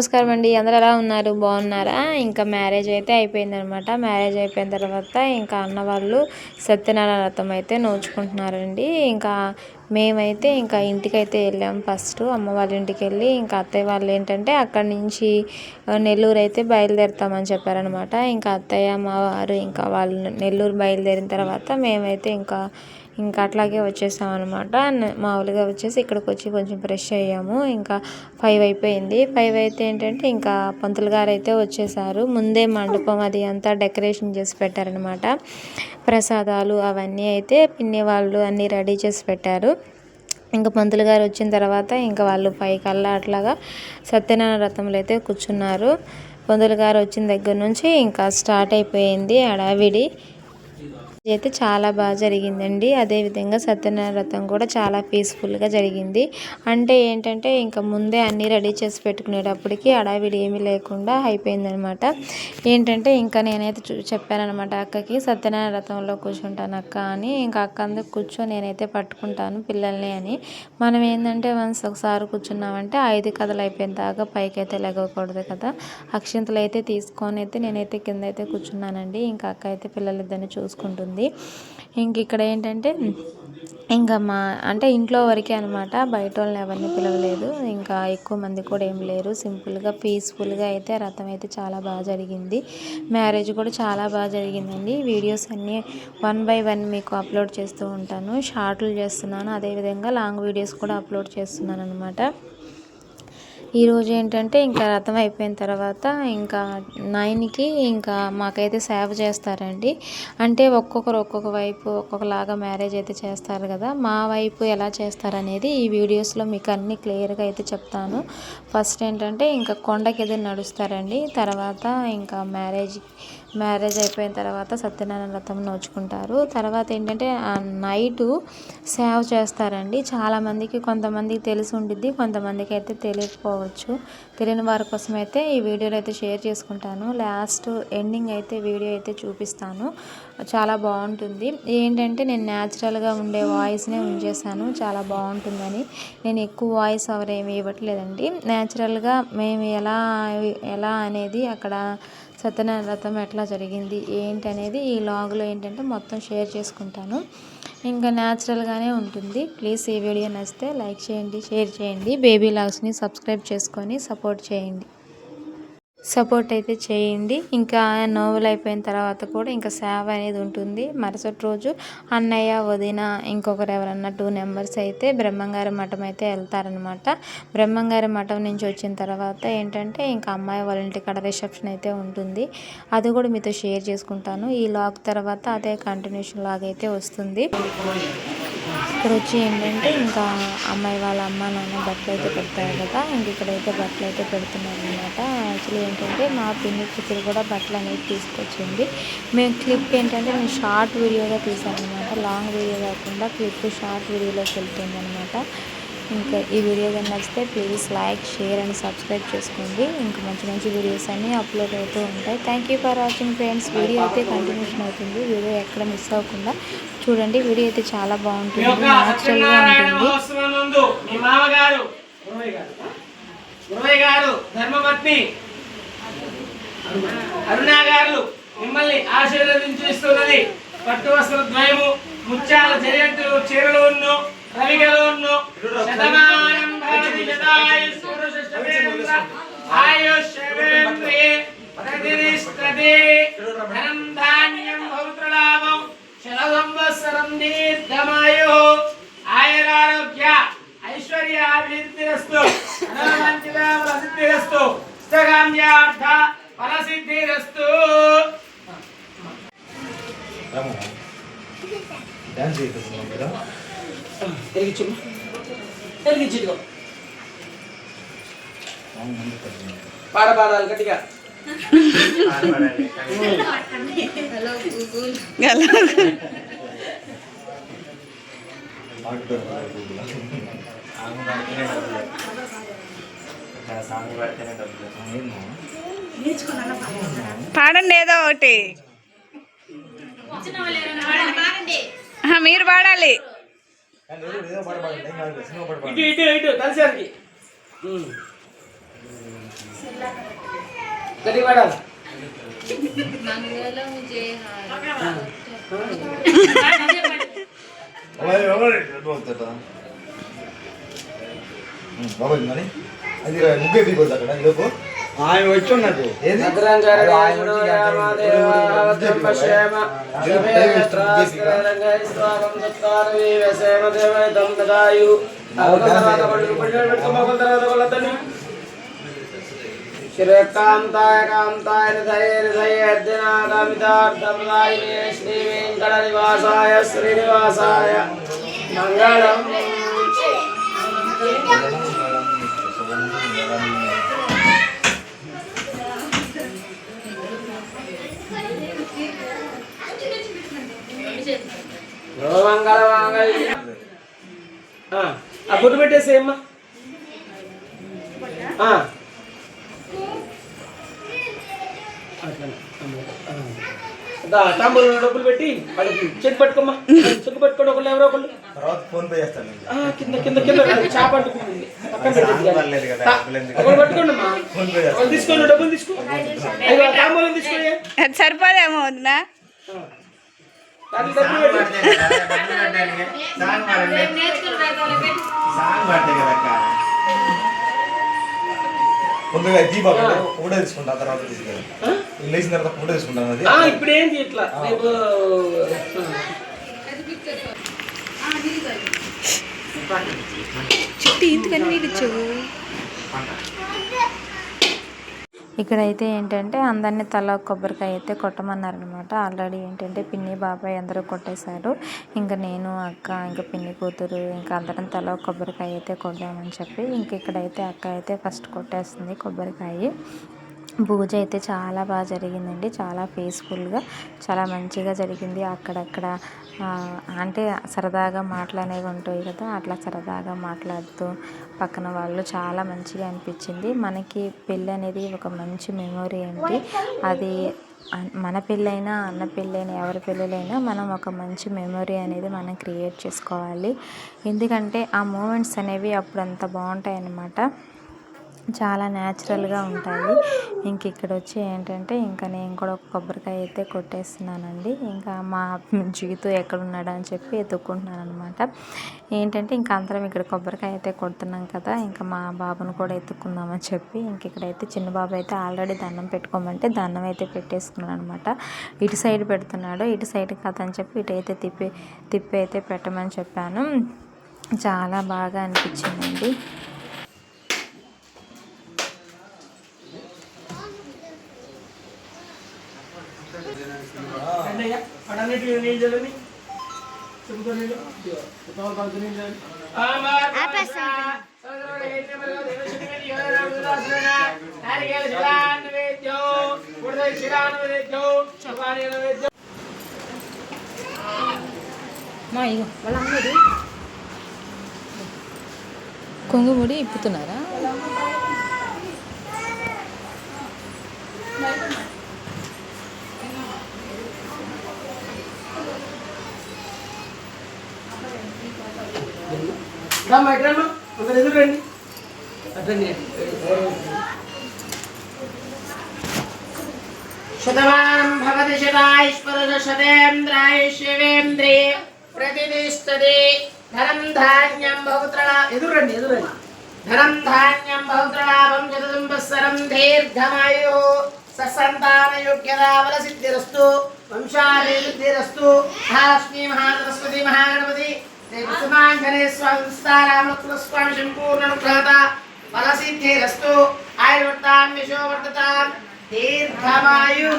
నమస్కారం అండి. అందరు ఎలా ఉన్నారు? బాగున్నారా? ఇంకా మ్యారేజ్ అయితే అయిపోయిందనమాట. మ్యారేజ్ అయిపోయిన తర్వాత ఇంకా అన్న వాళ్ళు సత్యనారాయణ వ్రతం అయితే నోచుకుంటున్నారండి. ఇంకా మేమైతే ఇంకా ఇంటికైతే వెళ్ళాం ఫస్ట్. అమ్మ వాళ్ళ ఇంటికి వెళ్ళి ఇంకా అత్తయ్య వాళ్ళు ఏంటంటే అక్కడి నుంచి నెల్లూరు అయితే బయలుదేరుతామని చెప్పారనమాట. ఇంకా అత్తయ్య అమ్మవారు ఇంకా వాళ్ళు నెల్లూరు బయలుదేరిన తర్వాత మేమైతే ఇంకా ఇంకా అట్లాగే వచ్చేసాం అనమాట మామూలుగా వచ్చేసి ఇక్కడికి వచ్చి కొంచెం ఫ్రెష్ అయ్యాము. ఇంకా ఫైవ్ అయిపోయింది. ఫైవ్ అయితే ఏంటంటే ఇంకా పంతులు గారు అయితే వచ్చేసారు. ముందే మండపం అది అంతా డెకరేషన్ చేసి పెట్టారనమాట ప్రసాదాలు అవన్నీ అయితే పిన్ని వాళ్ళు అన్నీ రెడీ చేసి పెట్టారు. ఇంకా పంతులు గారు వచ్చిన తర్వాత ఇంకా వాళ్ళు పైకల్లా కల్లా అట్లాగా సత్యనారాయణ రథంలో అయితే కూర్చున్నారు. పంతులు గారు వచ్చిన దగ్గర నుంచి ఇంకా స్టార్ట్ అయిపోయింది అడావిడి అయితే చాలా బాగా జరిగిందండి. అదేవిధంగా సత్యనారాయణ వ్రతం కూడా చాలా పీస్ఫుల్గా జరిగింది. అంటే ఏంటంటే ఇంకా ముందే అన్నీ రెడీ చేసి పెట్టుకునేటప్పటికి అడావిడి ఏమీ లేకుండా అయిపోయిందనమాట ఏంటంటే ఇంకా నేనైతే చూ చెప్పానమాట అక్కకి సత్యనారాయణ వ్రతంలో కూర్చుంటాను అక్క అని. ఇంకా అక్క అందరు కూర్చొని నేనైతే పట్టుకుంటాను పిల్లల్ని అని. మనం ఏంటంటే వన్స్ ఒకసారి కూర్చున్నామంటే ఐదు కథలు అయిపోయిన దాకా పైకి అయితే లెగకూడదు కదా. అక్షింతలు అయితే తీసుకొని అయితే నేనైతే కింద అయితే కూర్చున్నానండి. ఇంకా అక్క అయితే పిల్లలిద్దరిని చూసుకుంటుంది. ఉంటుంది ఇంక ఇక్కడ ఏంటంటే ఇంకా మా అంటే ఇంట్లో వరకే అనమాట బయట వాళ్ళని ఎవరిని పిలవలేదు. ఇంకా ఎక్కువ మంది కూడా ఏం లేరు. సింపుల్గా పీస్ఫుల్గా అయితే రథం అయితే చాలా బాగా జరిగింది. మ్యారేజ్ కూడా చాలా బాగా జరిగిందండి. వీడియోస్ అన్నీ వన్ బై వన్ మీకు అప్లోడ్ చేస్తూ ఉంటాను. షార్ట్లు చేస్తున్నాను. అదేవిధంగా లాంగ్ వీడియోస్ కూడా అప్లోడ్ చేస్తున్నాను అనమాట ఈరోజు ఏంటంటే ఇంకా రథం అయిపోయిన తర్వాత ఇంకా నైన్కి ఇంకా మాకైతే సేవ చేస్తారండి. అంటే ఒక్కొక్కరు ఒక్కొక్క వైపు ఒక్కొక్కలాగా మ్యారేజ్ అయితే చేస్తారు కదా. మా వైపు ఎలా చేస్తారనేది ఈ వీడియోస్లో మీకు అన్ని క్లియర్గా అయితే చెప్తాను. ఫస్ట్ ఏంటంటే ఇంకా కొండకి ఎదురు నడుస్తారండి. తర్వాత ఇంకా మ్యారేజ్ మ్యారేజ్ అయిపోయిన తర్వాత సత్యనారాయణ వ్రతం నోచుకుంటారు. తర్వాత ఏంటంటే నైటు సేవ చేస్తారండి. చాలామందికి కొంతమందికి తెలిసి ఉండిద్ది కొంతమందికి అయితే తెలియకపోవచ్చు. తెలియని వారి కోసం అయితే ఈ వీడియోలు అయితే షేర్ చేసుకుంటాను. లాస్ట్ ఎండింగ్ అయితే వీడియో అయితే చూపిస్తాను. చాలా బాగుంటుంది. ఏంటంటే నేను న్యాచురల్గా ఉండే వాయిస్నే ఉంచేసాను చాలా బాగుంటుందని. నేను ఎక్కువ వాయిస్ ఎవరేమి ఏమి ఇవ్వట్లేదండి. న్యాచురల్గా మేము ఎలా ఎలా అనేది అక్కడ సత్యనారాయణ వ్రతం ఎట్లా జరిగింది ఏంటి అనేది ఈ లాగ్లో ఏంటంటే మొత్తం షేర్ చేసుకుంటాను. ఇంకా న్యాచురల్గానే ఉంటుంది. ప్లీజ్ ఈ వీడియో నచ్చితే లైక్ చేయండి షేర్ చేయండి. బేబీ లాగ్స్ని సబ్స్క్రైబ్ చేసుకొని సపోర్ట్ చేయండి. సపోర్ట్ అయితే చేయండి. ఇంకా నోవెల్ అయిపోయిన తర్వాత కూడా ఇంకా సేవ అనేది ఉంటుంది. మరుసటి రోజు అన్నయ్య వదిన ఇంకొకరు ఎవరన్నా టూ నెంబర్స్ అయితే బ్రహ్మంగారి మఠం అయితే వెళ్తారనమాట బ్రహ్మంగారి మఠం నుంచి వచ్చిన తర్వాత ఏంటంటే ఇంకా అమ్మాయి వాళ్ళ ఇంటి కడ రిసెప్షన్ అయితే ఉంటుంది. అది కూడా మీతో షేర్ చేసుకుంటాను. ఈ లాగ్ తర్వాత అదే కంటిన్యూషన్ లాగ్ అయితే వస్తుంది. ఇక్కడ వచ్చి ఏంటంటే ఇంకా అమ్మాయి వాళ్ళ అమ్మ నాన్న బట్టలు అయితే పెడతారు కదా ఇంక ఇక్కడైతే బట్టలు అయితే పెడుతున్నారు అనమాట యాక్చువల్లీ ఏంటంటే మా పిన్ని కూతురు కూడా బట్టలు అనేది తీసుకొచ్చింది. మేము క్లిప్ ఏంటంటే నేను షార్ట్ వీడియోగా తీసాను అనమాట లాంగ్ వీడియో కాకుండా క్లిప్ షార్ట్ వీడియోలోకి వెళ్తుంది అనమాట ఇంకా ఈ వీడియో కానీ నచ్చితే please like share and subscribe చేసుకోండి. ఇంకా మంచి మంచి వీడియోస్ అన్నీ అప్లోడ్ అవుతూ ఉంటాయి. Thank for watching friends video అయితే కంటిన్యూషన్ అవుతుంది. వీడియో ఎక్కడ మిస్ అవ్వకుండా చూడండి. వీడియో అయితే చాలా బాగుంటుంది. న్యాచురల్గా ఉంటుంది. అరుణా గారు మిమ్మల్ని ఆశీర్వదించిస్తున్నది పట్టు వస్త్ర ద్వయము ముత్యాల చర్యంతులు చీరలు ഭവികളൊന്നു ശതമാനം ഭവതി ശതായുസ്സുരശിഷ്ടേന്ദ്ര ആയുഷ്യേന്ദ്രേ പ്രതിനിഷ്ഠതേ. ധനം ധാന്യം ഭൗത്രലാഭം ശതസംവത്സരം ദീർഘമായോ ആയുരാരോഗ്യ ഐശ്വര്യാഭിവൃദ്ധിരസ്തു. పాడ పాడాలి గట్టిగా. పాడండి ఏదో ఒకటి. మీరు పాడాలి. ఇటు ఇటు ఇటు కలిసారికి గట్టి పడాలి బాబాయ్ మరి అది ముగ్గే దిగొద్దు అక్కడ ఇలోపు ఆయన వచ్చి ఉన్నట్టు శ్రీకాంతాయ కాంతాయ నిధయే నిధయే శ్రీ వెంకట నివాసాయ శ్రీనివాసాయ మంగళం ఆ బొట్టు పెట్టేసేయమ్మా తాంబూలంలో డబ్బులు పెట్టి వాళ్ళకి చెక్ పట్టుకోమ్మా. చెక్ పట్టుకోండి ఒకళ్ళు ఎవరో ఒకళ్ళు. తర్వాత ఫోన్ పే చేస్తాను కింద కింద కింద చాప? ఒకళ్ళు పట్టుకోండి తీసుకోండి డబ్బులు తీసుకో. తాంబూలం తీసుకోండి సరిపోదేమో ముందుగా దీపా ఫోటో తీసుకుంటా తర్వాత? లేచిన తర్వాత ఫోటో తీసుకుంటాను అది ఆ, ఇప్పుడు ఏంటి ఇట్లా? రేపు చుట్టూ ఇంతకని నీళ్ళు ఇచ్చావు ఇక్కడైతే ఏంటంటే అందరినీ తల కొబ్బరికాయ అయితే కొట్టమన్నారు అనమాట ఆల్రెడీ ఏంటంటే పిన్ని బాబాయ్ అందరూ కొట్టేశారు. ఇంకా నేను అక్క ఇంకా పిన్ని కూతురు ఇంకా అందరం తల ఒక కొబ్బరికాయ అయితే కొట్టామని చెప్పి ఇంక ఇక్కడైతే అక్క అయితే ఫస్ట్ కొట్టేస్తుంది కొబ్బరికాయ. పూజ అయితే చాలా బాగా జరిగిందండి. చాలా పీస్ఫుల్గా చాలా మంచిగా జరిగింది. అక్కడక్కడ అంటే సరదాగా మాటలు అనేవి ఉంటాయి కదా అట్లా సరదాగా మాట్లాడుతూ పక్కన వాళ్ళు చాలా మంచిగా అనిపించింది. మనకి పెళ్ళి అనేది ఒక మంచి మెమొరీ అండి. అది మన పెళ్ళైనా అన్న పెళ్ళైనా ఎవరి పెళ్ళైనా మనం ఒక మంచి మెమొరీ అనేది మనం క్రియేట్ చేసుకోవాలి. ఎందుకంటే ఆ మూమెంట్స్ అనేవి అప్పుడు అంత బాగుంటాయి అన్నమాట చాలా న్యాచురల్గా ఉంటాయి. ఇంక ఇక్కడ వచ్చి ఏంటంటే ఇంకా నేను కూడా ఒక కొబ్బరికాయ అయితే కొట్టేస్తున్నానండి. ఇంకా మా జీవితం ఎక్కడున్నాడు అని చెప్పి ఎత్తుక్కుంటున్నాను అనమాట ఏంటంటే ఇంకా అందరం ఇక్కడ కొబ్బరికాయ అయితే కొడుతున్నాం కదా ఇంకా మా బాబును కూడా ఎత్తుక్కుందామని చెప్పి ఇంక ఇక్కడైతే చిన్న బాబు అయితే ఆల్రెడీ దండం పెట్టుకోమంటే దండం అయితే పెట్టేసుకున్నాను అనమాట ఇటు సైడ్ పెడుతున్నాడు ఇటు సైడ్ కాదని చెప్పి ఇటు అయితే తిప్పి తిప్పి అయితే పెట్టమని చెప్పాను. చాలా బాగా అనిపించిందండి. వాళ్ళ అమ్మది కొంగుముడి ఇప్పుతున్నారా రామ్మా ఇక్కడ రమ్మా? ఒకరు ఎదురు రండి? అటండి శతమానం భవతి శతాయుష్పరద శతేంద్రాయుష్యేంద్రే ప్రతిష్టది. ధనం ధాన్యం బహుత్రళ ఎదురు రండి? ఎదురు రండి? ధనం ధాన్యం బహుత్రళాభం శతదంబస్సరం దీర్ఘమాయు ససంతానయోగ్యదావల సిద్ధిరస్తు వంశాభివృద్ధిరస్తు. మహాలక్ష్మీ మహాసరస్వతి మహాగణపతి. స్వామి స్వామి సంపూర్ణనుగ్రహత ఫలసిద్ధిరస్తు ఆయుర్వర్తాం యశో వర్ధతాం దీర్ఘమాయు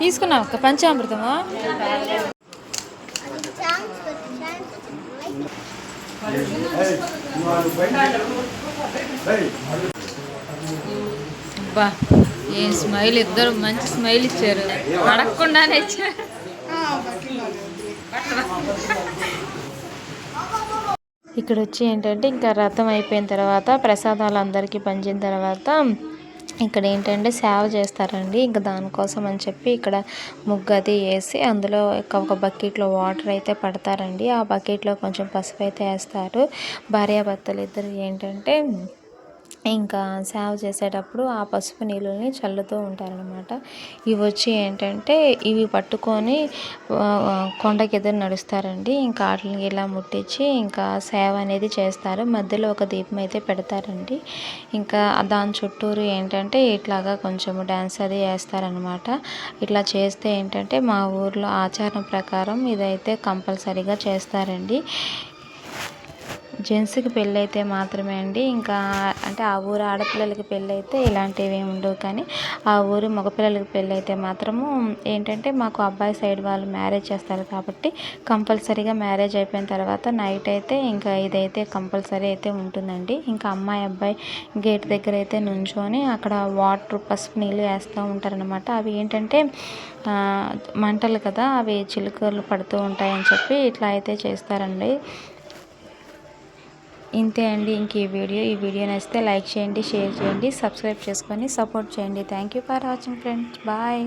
తీసుకున్నావు అక్క పంచామృతమా అబ్బా ఏం స్మైల్ ఇద్దరు మంచి స్మైల్ ఇచ్చారు. అడగకుండానే ఇచ్చారు. ఇక్కడ వచ్చి ఏంటంటే ఇంకా రథం అయిపోయిన తర్వాత ప్రసాదాలు అందరికీ పంచిన తర్వాత ఇక్కడ ఏంటంటే సేవ చేస్తారండి. ఇంకా దానికోసం అని చెప్పి ఇక్కడ ముగ్గు అది వేసి అందులో ఒక- ఒక బకెట్లో వాటర్ అయితే పడతారండి. ఆ బకెట్లో కొంచెం పసుపు అయితే వేస్తారు. భార్యాభర్తలు ఇద్దరు ఏంటంటే ఇంకా సేవ చేసేటప్పుడు ఆ పసుపు నీళ్ళని చల్లుతూ ఉంటారనమాట ఇవి వచ్చి ఏంటంటే ఇవి పట్టుకొని కొండకెదురు కొండకి ఎదురు నడుస్తారండి. ఇంకా వాటిని ఇలా ముట్టించి ఇంకా సేవ అనేది చేస్తారు. మధ్యలో ఒక దీపం అయితే పెడతారండి. ఇంకా దాని చుట్టూరు ఏంటంటే ఇట్లాగా కొంచెం డ్యాన్స్ అది వేస్తారనమాట ఇట్లా చేస్తే ఏంటంటే మా ఊర్లో ఆచారం ప్రకారం ఇదైతే కంపల్సరీగా చేస్తారండి. జెంట్స్కి పెళ్ళి అయితే మాత్రమే అండి. ఇంకా అంటే ఆ ఊరు ఆడపిల్లలకి పెళ్ళి అయితే ఇలాంటివి ఏమి ఉండవు కానీ ఆ ఊరు మగపిల్లలకి పెళ్ళి అయితే మాత్రము ఏంటంటే మాకు అబ్బాయి సైడ్ వాళ్ళు మ్యారేజ్ చేస్తారు కాబట్టి కంపల్సరీగా మ్యారేజ్ అయిపోయిన తర్వాత నైట్ అయితే ఇంకా ఇదైతే కంపల్సరీ అయితే ఉంటుందండి. ఇంకా అమ్మాయి అబ్బాయి గేట్ దగ్గర అయితే నుంచొని అక్కడ వాటర్ పసుపు నీళ్ళు వేస్తూ ఉంటారనమాట అవి ఏంటంటే మంటలు కదా అవి చిలుకలు పడుతూ ఉంటాయని చెప్పి ఇట్లా అయితే చేస్తారండి. ఇంతే అండి ఇంక ఈ వీడియో. ఈ వీడియో నచ్చితే లైక్ చేయండి షేర్ చేయండి సబ్స్క్రైబ్ చేసుకొని సపోర్ట్ చేయండి. Thank you for watching friends. Bye.